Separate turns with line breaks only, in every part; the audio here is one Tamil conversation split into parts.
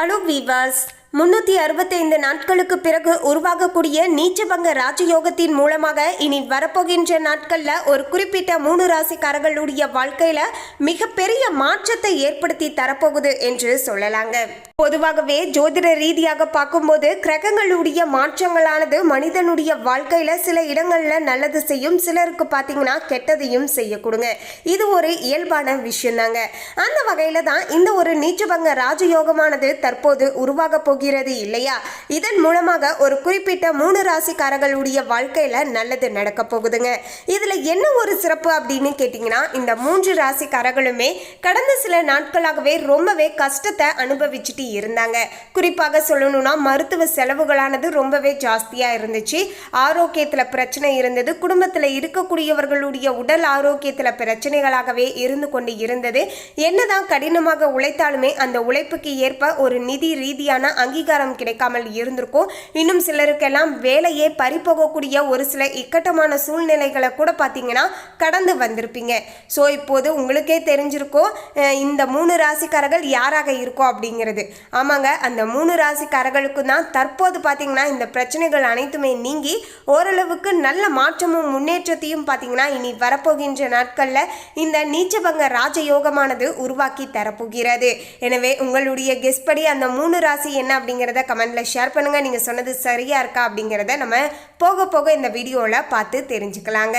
ஹலோ வீவாஸ். முன்னூற்றி அறுபத்தைந்து நாட்களுக்கு பிறகு உருவாகக்கூடிய நீச்சபங்க ராஜயோகத்தின் மூலமாக இனி வரப்போகின்ற நாட்களில் ஒரு குறிப்பிட்ட மூணு ராசிக்காரர்களுடைய வாழ்க்கையில் மிகப்பெரிய மாற்றத்தை ஏற்படுத்தி தரப்போகுது என்று சொல்லலாங்க. பொதுவாகவே ஜோதிட ரீதியாக பார்க்கும்போது கிரகங்களுடைய மாற்றங்களானது மனிதனுடைய வாழ்க்கையில் சில இடங்களில் நல்லது செய்யும். சிலருக்கு பார்த்தீங்கன்னா கெட்டதையும் செய்யக்கூடுங்க இது ஒரு இயல்பான விஷயம் தாங்க அந்த வகையில் தான் இந்த ஒரு நீச்சபங்க ராஜயோகமானது தற்போது உருவாக போகிறது இல்லையா? இதன் மூலமாக ஒரு குறிப்பிட்ட மூணு ராசிக்காரர்களுடைய வாழ்க்கையில நல்லது நடக்க போகுதுங்க. இதுல என்ன ஒரு சிறப்பு அப்படின்னு கேட்டிங்கன்னா இந்த மூன்று ராசிக்காரர்களுமே கடந்த சில நாட்களாகவே ரொம்பவே கஷ்டத்தை அனுபவிச்சுட்டு இருந்தாங்க. குறிப்பாக சொல்லணும்னா மருத்துவ செலவுகளானது ரொம்பவே ஜாஸ்தியாக இருந்துச்சு. ஆரோக்கியத்தில் பிரச்சனை இருந்தது. குடும்பத்தில் இருக்கக்கூடியவர்களுடைய உடல் ஆரோக்கியத்தில் பிரச்சனைகளாகவே இருந்து கொண்டு இருந்தது. என்னதான் கடினமாக உழைத்தாலுமே அந்த உழைப்புக்கு ஏற்ப ஒரு நிதி ரீதியான அங்கீகாரம் கிடைக்காமல் இருந்திருக்கும். இன்னும் சிலருக்கெல்லாம் வேலையே பறிப்போகக்கூடிய ஒரு சில இக்கட்டமான சூழ்நிலைகளை கூட பார்த்தீங்கன்னா கடந்து வந்திருப்பீங்க. ஸோ இப்போது உங்களுக்கே தெரிஞ்சிருக்கும் இந்த மூணு ராசிக்காரர்கள் யாராக இருக்கும் அப்படிங்கிறது. ஆமாங்க அந்த மூணு ராசிக்காரர்களுக்கும் தான் தற்போது பார்த்தீங்கன்னா இந்த பிரச்சனைகள் அனைத்துமே நீங்கி ஓரளவுக்கு நல்ல மாற்றமும் முன்னேற்றத்தையும் பார்த்தீங்கன்னா இனி வரப்போகின்ற நாட்களில் இந்த நீச்சபங்க ராஜயோகமானது உருவாக்கி தரப்போகிறது. எனவே உங்களுடைய கெஸ்ட் படி அந்த மூணு ராசி என்ன அப்படிங்கிறத கமெண்டில் ஷேர் பண்ணுங்கள் நீங்கள் சொன்னது சரியாக இருக்கா அப்படிங்கிறத நம்ம போக போக இந்த வீடியோவில் பார்த்து தெரிஞ்சுக்கலாங்க.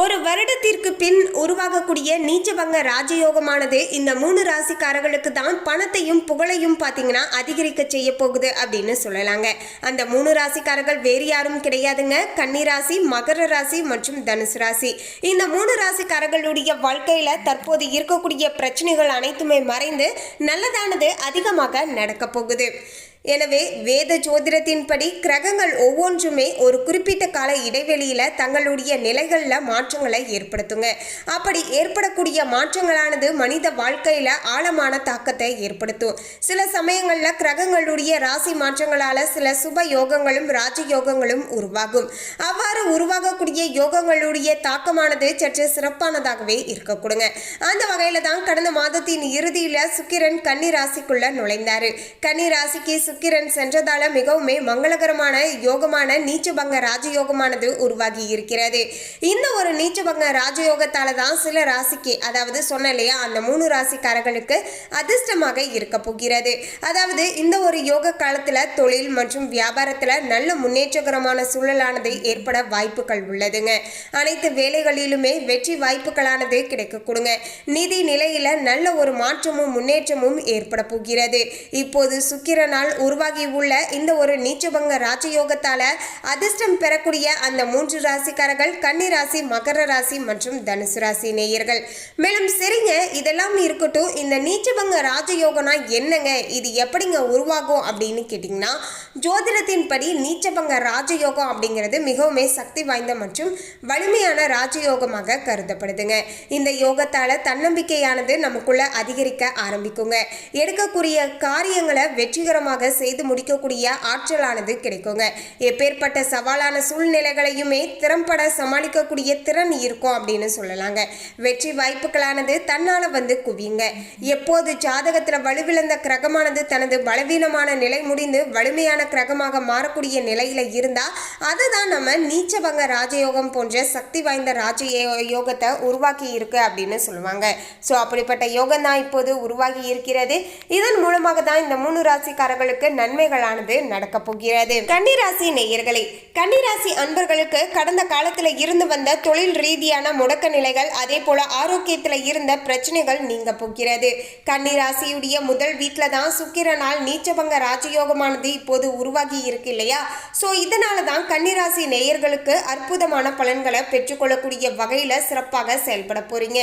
ஒரு வருடத்திற்கு பின் உருவாகக்கூடிய நீச்சபங்க ராஜயோகமானது இந்த மூணு ராசிக்காரர்களுக்கு தான் பணத்தையும் புகழையும் பார்த்தீங்கன்னா அதிகரிக்க செய்ய போகுது அப்படின்னு சொல்லலாங்க. அந்த மூணு ராசிக்காரர்கள் வேறு யாரும் கிடையாதுங்க. கன்னிராசி மகர ராசி மற்றும் தனுசு ராசி. இந்த மூணு ராசிக்காரர்களுடைய வாழ்க்கையில தற்போது இருக்கக்கூடிய பிரச்சனைகள் அனைத்துமே மறைந்து நல்லதானது அதிகமாக நடக்க போகுது. எனவே வேத ஜோதிடத்தின்படி கிரகங்கள் ஒவ்வொன்றுமே ஒரு குறிப்பிட்ட கால இடைவெளியில தங்களுடைய நிலைகளில் மாற்றங்களை ஏற்படுத்துங்க. அப்படி ஏற்படக்கூடிய மாற்றங்களானது மனித வாழ்க்கையில ஆழமான தாக்கத்தை ஏற்படுத்தும். சில சமயங்களில் கிரகங்களுடைய ராசி மாற்றங்களால சில சுப யோகங்களும் ராஜ யோகங்களும் உருவாகும். அவ்வாறு உருவாகக்கூடிய யோகங்களுடைய தாக்கமானது சற்று சிறப்பானதாகவே இருக்கக்கூடுங்க. அந்த வகையில தான் கடந்த மாதத்தின் இறுதியில சுக்கிரன் கன்னி ராசிக்குள்ள நுழைந்தாரு. கன்னி ராசிக்கு சுக்கிரன் சென்றதால மிகவும் மங்களகரமான யோகமான நீச்சபங்க ராஜயோகமானது உருவாகி இருக்கிறது இந்த ஒரு நீச்சபங்க ராஜயோகத்தால தான் சில ராசிக்கு அதாவது சொன்ன இல்லையா அந்த மூணு ராசிக்காரர்களுக்கு அதிர்ஷ்டமாக இருக்க போகிறது. அதாவது இந்த ஒரு யோக காலத்துல தொழில் மற்றும் வியாபாரத்துல நல்ல முன்னேற்றகரமான சூழலானது ஏற்பட வாய்ப்புகள் உள்ளதுங்க. அனைத்து வேலைகளிலுமே வெற்றி வாய்ப்புகளானது கிடைக்க கொடுங்க. நிதி நிலையில நல்ல ஒரு மாற்றமும் முன்னேற்றமும் ஏற்பட போகிறது. இப்போது சுக்கிரனால் உருவாகி உள்ள இந்த ஒரு நீச்சபங்க ராஜயோகத்தால அதிர்ஷ்டம் பெறக்கூடிய அந்த மூன்று ராசிக்காரர்கள் கன்னி ராசி மகர ராசி மற்றும் தனுசு ராசி நேயர்கள். மேலும் சரிங்க இதெல்லாம் இருக்கட்டும் இந்த நீச்சபங்க ராஜயோகம்னா என்னங்க? இது எப்படிங்க உருவாகும் அப்படின்னு கேட்டிங்கன்னா ஜோதிடத்தின்படி நீச்சபங்க ராஜயோகம் அப்படிங்கிறது மிகவும் சக்தி வாய்ந்த மற்றும் வலிமையான ராஜயோகமாக கருதப்படுதுங்க. இந்த யோகத்தால தன்னம்பிக்கையானது நமக்குள்ள அதிகரிக்க ஆரம்பிக்குங்க. எடுக்கக்கூடிய காரியங்களை வெற்றிகரமாக செய்து முடிக்கக்கூடிய ஆற்றலானது கிடைக்குங்க. எப்பேற்பட்ட சவாலான சூழ்நிலைகளையுமே திறம்பட சமாளிக்கக்கூடிய திறன் இருக்கும் அப்படின்னு சொல்லலாங்க. வெற்றி வாய்ப்புகளானது தன்னால வந்து குவியுங்க. எப்போது ஜாதகத்துல வலுவிழந்த கிரகமானது தனது பலவீனமான நிலை முடிந்து வலிமையான கிரகமாக மாறக்கூடிய நிலையில இருந்தா அதுதான் நம்ம நீச்சவங்க ராஜயோகம் போன்ற சக்தி வாய்ந்த ராஜ யோகத்தை உருவாக்கி இருக்கு அப்படின்னு சொல்லுவாங்க. ஸோ அப்படிப்பட்ட யோகம் தான் இப்போது உருவாகி இருக்கிறது. இதன் மூலமாக தான் இந்த மூணு ராசிக்காரர்களுக்கு உங்களுக்கு நன்மைகளானது நடக்க போகிறது. கன்னிராசி நேயர்களே கன்னிராசி அன்பர்களுக்கு கடந்த காலத்துல இருந்து வந்த தொழில் ரீதியான முடக்க நிலைகள் அதே போல ஆரோக்கியத்துல இருந்த பிரச்சனைகள் நீங்க போகிறது. கன்னிராசியுடைய முதல் வீட்டில தான் சுக்கிரனால் நீச்சபங்க ராஜயோகமானது இப்போது உருவாகி இருக்கு இல்லையா? ஸோ இதனால தான் கன்னிராசி நேயர்களுக்கு அற்புதமான பலன்களை பெற்றுக்கொள்ளக்கூடிய வகையில சிறப்பாக செயல்பட போறீங்க.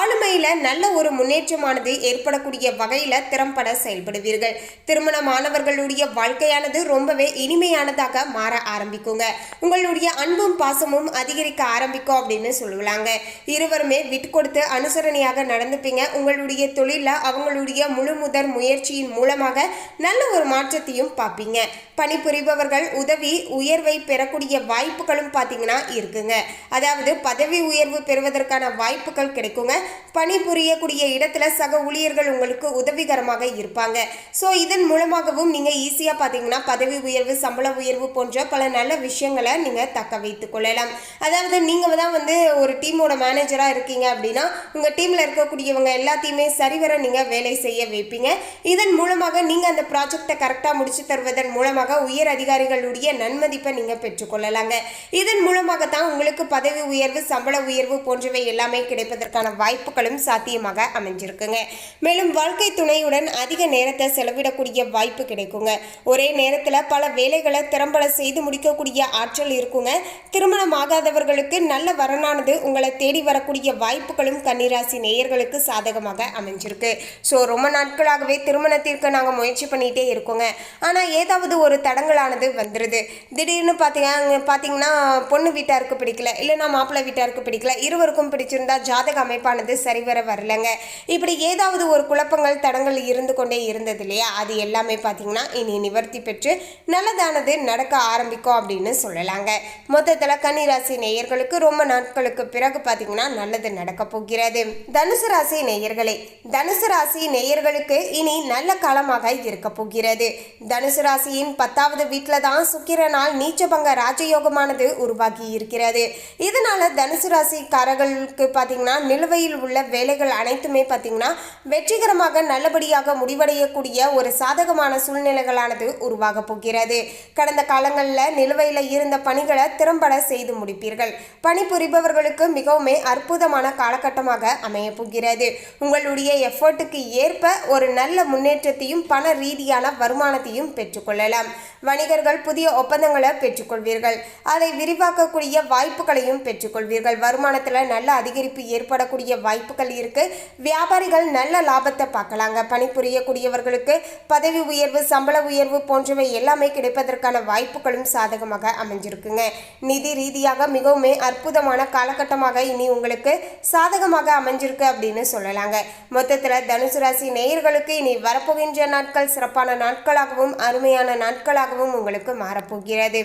ஆளுமையில நல்ல ஒரு முன்னேற்றமானது ஏற்படக்கூடிய வகையில திறம்பட செயல்படுவீர்கள். திருமணமானவர் அவர்களுடைய வாழ்க்கையானது ரொம்பவே இனிமையானதாக மாற ஆரம்பிக்குங்க. உங்களுடைய அன்பும் பாசமும் அதிகரிக்க ஆரம்பிக்கும் அப்படின்னு சொல்லுவாங்க. இருவருமே விட்டு கொடுத்து அனுசரணையாக நடந்துப்பீங்க. உங்களுடைய தொழிலில் அவங்களுடைய முழு முதற் முயற்சியின் மூலமாக நல்ல ஒரு மாற்றத்தையும் பார்ப்பீங்க. பணிபுரிபவர்கள் உதவி உயர்வை பெறக்கூடிய வாய்ப்புகளும் பார்த்தீங்கன்னா இருக்குங்க. அதாவது பதவி உயர்வு பெறுவதற்கான வாய்ப்புகள் கிடைக்குங்க. பணிபுரியக்கூடிய இடத்துல சக ஊழியர்கள் உங்களுக்கு உதவிகரமாக இருப்பாங்க. ஸோ இதன் மூலமாக மூலமாகவும் நீங்கள் ஈஸியாக பார்த்தீங்கன்னா பதவி உயர்வு சம்பள உயர்வு போன்ற பல நல்ல விஷயங்களை நீங்கள் தக்க வைத்து கொள்ளலாம். அதாவது நீங்கள் தான் வந்து ஒரு டீமோட மேனேஜராக இருக்கீங்க அப்படின்னா உங்கள் டீமில் இருக்கக்கூடியவங்க எல்லாத்தையுமே சரிவர நீங்கள் வேலை செய்ய வைப்பீங்க. இதன் மூலமாக நீங்கள் அந்த ப்ராஜெக்டை கரெக்டாக முடிச்சு தருவதன் மூலமாக உயர் அதிகாரிகளுடைய நன்மதிப்பை நீங்கள் பெற்றுக்கொள்ளலாங்க இதன் மூலமாக தான் உங்களுக்கு பதவி உயர்வு சம்பள உயர்வு போன்றவை எல்லாமே கிடைப்பதற்கான வாய்ப்புகளும் சாத்தியமாக அமைஞ்சிருக்குங்க. மேலும் வாழ்க்கை துணையுடன் அதிக நேரத்தை செலவிடக்கூடிய வாய்ப்பு கிடைக்குங்க. ஒரே நேரத்தில் பல வேலைகளை திறம்பட செய்து முடிக்கக்கூடிய ஆற்றல் இருக்குங்க. திருமணம் ஆகாதவர்களுக்கு நல்ல வரனானது உங்களை தேடி வரக்கூடிய வாய்ப்புகளும் கன்னிராசி நேயர்களுக்கு சாதகமாக அமைஞ்சிருக்கு. ஸோ ரொம்ப நாட்களாகவே திருமணத்திற்கு நாங்கள் முயற்சி பண்ணிகிட்டே இருக்கோங்க. ஆனால் ஏதாவது ஒரு தடங்களானது வந்துடுது திடீர்னு பார்த்தீங்க பார்த்தீங்கன்னா பொண்ணு வீட்டாருக்கு பிடிக்கல இல்லைன்னா மாப்பிள்ளை வீட்டாருக்கு பிடிக்கல இருவருக்கும் பிடிச்சிருந்தா ஜாதக அமைப்பானது சரிவர வரலங்க. இப்படி ஏதாவது ஒரு குழப்பங்கள் தடங்கள் இருந்து கொண்டே இருந்தது இல்லையா? அது எல்லாமே பார்த்து பார்த்தீங்கன்னா இனி நிவர்த்தி பெற்று நல்லதானது நடக்க ஆரம்பிக்கும் அப்படின்னு சொல்லலாங்க. மொத்தத்தில் கன்னிராசி நேயர்களுக்கு ரொம்ப நாட்களுக்கு பிறகு பார்த்தீங்கன்னா நல்லது நடக்க போகிறது. தனுசு ராசி நேயர்களே தனுசு ராசி நேயர்களுக்கு இனி நல்ல காலமாக இருக்க போகிறது. தனுசு ராசியின் பத்தாவது வீட்டில் தான் சுக்கிரனால் நீச்சபங்க ராஜயோகமானது உருவாகி இருக்கிறது. இதனால தனுசு ராசிக்காரர்களுக்கு பார்த்தீங்கன்னா நிலுவையில் உள்ள வேலைகள் அனைத்துமே பார்த்தீங்கன்னா வெற்றிகரமாக நல்லபடியாக முடிவடையக்கூடிய ஒரு சாதகமான சூழ்நிலைகளானது உருவாக போகிறது. கடந்த காலங்களில் நிலுவையில் இருந்த பணிகளை திறம்பட செய்து முடிப்பீர்கள். பணிபுரிபவர்களுக்கு மிகவும் அற்புதமான காலகட்டமாக அமைய போகிறது. உங்களுடைய எஃபர்ட்டுக்கு ஏற்ப ஒரு நல்ல முன்னேற்றத்தையும் பண ரீதியான வருமானத்தையும் பெற்றுக்கொள்ளலாம் வணிகர்கள் புதிய ஒப்பந்தங்களை பெற்றுக்கொள்வீர்கள் அதை விரிவாக்கக்கூடிய வாய்ப்புகளையும் பெற்றுக்கொள்வீர்கள் வருமானத்தில் நல்ல அதிகரிப்பு ஏற்படக்கூடிய வாய்ப்புகள் இருக்கு. வியாபாரிகள் நல்ல லாபத்தை பார்க்கலாங்க. பணிபுரியக்கூடியவர்களுக்கு பதவி உயர்வு சம்பள உயர்வு போன்றவை எல்லாமே கிடைப்பதற்கான வாய்ப்புகளும் சாதகமாக அமைஞ்சிருக்குங்க. நிதி ரீதியாக மிகவும் அற்புதமான காலகட்டமாக இனி உங்களுக்கு சாதகமாக அமைஞ்சிருக்கு அப்படின்னு சொல்லலாங்க. மொத்தத்தில் தனுசு ராசி நேயர்களுக்கு இனி வரப்போகின்ற நாட்கள் சிறப்பான நாட்களாகவும் அருமையான நாட்களாகவும் உங்களுக்கு மாறப்போகிறது.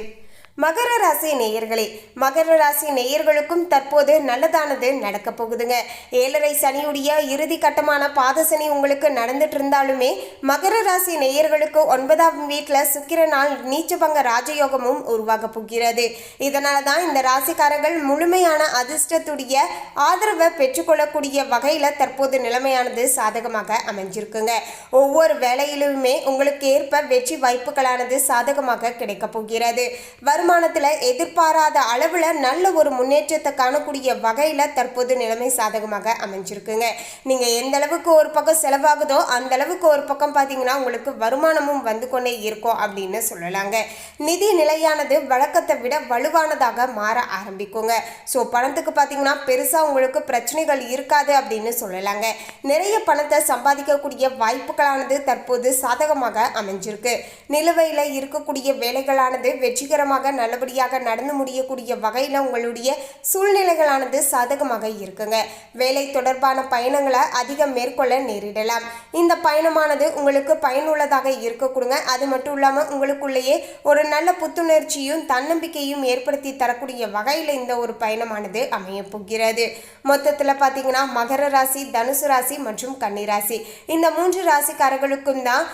மகர ராசி நேயர்களே மகர ராசி நேயர்களுக்கும் தற்போது நல்லதானது நடக்க போகுதுங்க. ஏழரை சனியுடைய இறுதி கட்டமான பாத சனி உங்களுக்கு நடந்துட்டு இருந்தாலுமே மகர ராசி நேயர்களுக்கு ஒன்பதாம் வீட்டில் சுக்கிரனால் நீச்சபங்க ராஜயோகமும் உருவாக போகிறது. இதனால தான் இந்த ராசிக்காரர்கள் முழுமையான அதிர்ஷ்டத்துடைய ஆதரவை பெற்றுக்கொள்ளக்கூடிய வகையில் தற்போது நிலைமையானது சாதகமாக அமைஞ்சிருக்குங்க. ஒவ்வொரு வேலையிலுமே உங்களுக்கு ஏற்ப வெற்றி வாய்ப்புகளானது சாதகமாக கிடைக்க போகிறது. வருமானத்தில் எதிர்பாராத அளவில் நல்ல ஒரு முன்னேற்றத்தை காணக்கூடிய வகையில் தற்போது நிலைமை சாதகமாக அமைஞ்சிருக்குங்க. நீங்கள் எந்த அளவுக்கு ஒரு பக்கம் செலவாகுதோ அந்த அளவுக்கு ஒரு பக்கம் பார்த்தீங்கன்னா உங்களுக்கு வருமானமும் வந்து கொண்டே இருக்கும் அப்படின்னு சொல்லலாங்க. நிதி நிலையானது வழக்கத்தை விட வலுவானதாக மாற ஆரம்பிக்குங்க. ஸோ பணத்துக்கு பார்த்தீங்கன்னா பெருசாக உங்களுக்கு பிரச்சனைகள் இருக்காது அப்படின்னு சொல்லலாங்க. நிறைய பணத்தை சம்பாதிக்கக்கூடிய வாய்ப்புகளானது தற்போது சாதகமாக அமைஞ்சிருக்கு. நிலுவையில் இருக்கக்கூடிய வேலைகளானது வெற்றிகரமாக நல்லபடியாக நடந்து முடியக்கூடிய வகையில் உங்களுடைய சூழ்நிலைகளானது சாதகமாக இருக்குங்க. வேலை தொடர்பான பயணங்களை அதிகம் மேற்கொள்ள நேரிடலாம். இந்த பயணமானது உங்களுக்கு பயனுள்ளதாக இருக்கக்கூடுங்க. அது மட்டும் இல்லாமல் உங்களுக்குள்ளேயே ஒரு நல்ல புத்துணர்ச்சியும் தன்னம்பிக்கையும் ஏற்படுத்தி தரக்கூடிய வகையில் இந்த ஒரு பயணமானது அமைய போகிறது மொத்தத்தில் பார்த்தீங்கன்னா மகர ராசி தனுசு ராசி மற்றும் கன்னி ராசி. இந்த மூன்று ராசிக்காரர்களுக்கும் தான்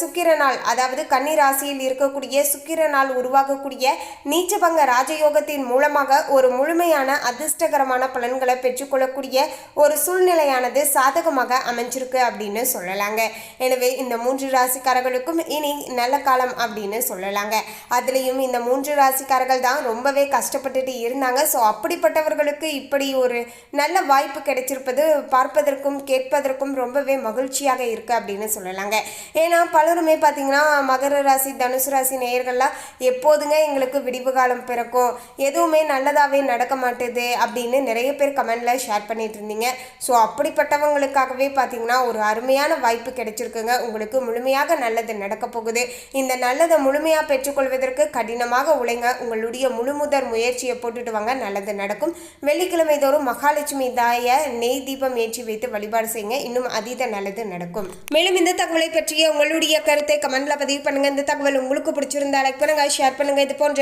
சுக்கிர சுக்கிரனால் அதாவது கன்னி ராசியில் இருக்கக்கூடிய சுக்கிரனால் உருவாகக்கூடிய நீச்சபங்க ராஜயோகத்தின் மூலமாக ஒரு முழுமையான அதிர்ஷ்டகரமான பலன்களை பெற்றுக்கொள்ளக்கூடிய ஒரு சூழ்நிலையானது சாதகமாக அமைஞ்சிருக்கு அப்படின்னு சொல்லலாங்க. எனவே இந்த மூன்று ராசிக்காரர்களுக்கும் இனி நல்ல காலம் அப்படின்னு சொல்லலாங்க. அதுலேயும் இந்த மூன்று ராசிக்காரர்கள் தான் ரொம்பவே கஷ்டப்பட்டுட்டு இருந்தாங்க. ஸோ அப்படிப்பட்டவர்களுக்கு இப்படி ஒரு நல்ல வாய்ப்பு கிடைச்சிருப்பது பார்ப்பதற்கும் கேட்பதற்கும் ரொம்பவே மகிழ்ச்சியாக இருக்குது அப்படின்னு சொல்லலாங்க. ஏன்னா பலருமே பார்த்தீங்கன்னா மகர ராசி தனுசு ராசி நேயர்கள்லாம் எப்போதுங்க எங்களுக்கு உங்களுக்கு விடிவு காலம் பிறக்கும் எதுவுமே நல்லதாகவே நடக்க மாட்டேது அப்படின்னு நிறைய பேர் கமெண்டில் ஷேர் பண்ணிட்டு இருந்தீங்க. ஸோ அப்படிப்பட்டவங்களுக்காகவே பார்த்தீங்கன்னா ஒரு அருமையான வாய்ப்பு கிடைச்சிருக்குங்க. உங்களுக்கு முழுமையாக நல்லது நடக்க போகுது. இந்த நல்லதை முழுமையாக பெற்றுக்கொள்வதற்கு கடினமாக உழைங்க. உங்களுடைய முழுமுதற் முயற்சியை போட்டுட்டு வாங்க. நல்லது நடக்கும். வெள்ளிக்கிழமை தோறும் மகாலட்சுமி தாய நெய் தீபம் ஏற்றி வைத்து வழிபாடு செய்யுங்க. இன்னும் அதீத நல்லது நடக்கும். மேலும் இந்த தகவலை பற்றிய உங்களுடைய கருத்தை கமெண்ட்ல பதிவு பண்ணுங்க. இந்த தகவல் உங்களுக்கு பிடிச்சிருந்தா லைக் பண்ணுங்க ஷேர் பண்ணுங்க. இது போன்ற